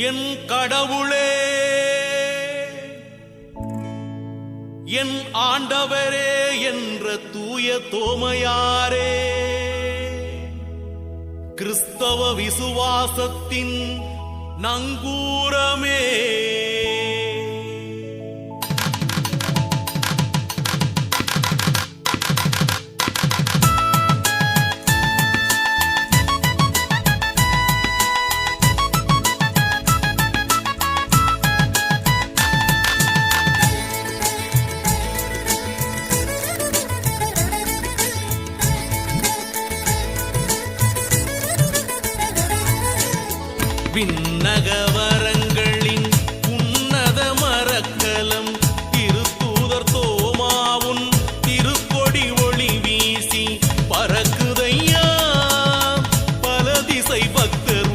என் கடவுளே. என் ஆண்டவரே என்ற தூய தோமையாரே. கிறிஸ்தவ விசுவாசத்தின் நங்கூரமே. விண்ணகவரங்களின் உன்னத மரக்கலம். திருத்தூதர் தோமாவுன் திருக்கொடி ஒளி வீசி பறக்குதையா? பல திசை பக்தர்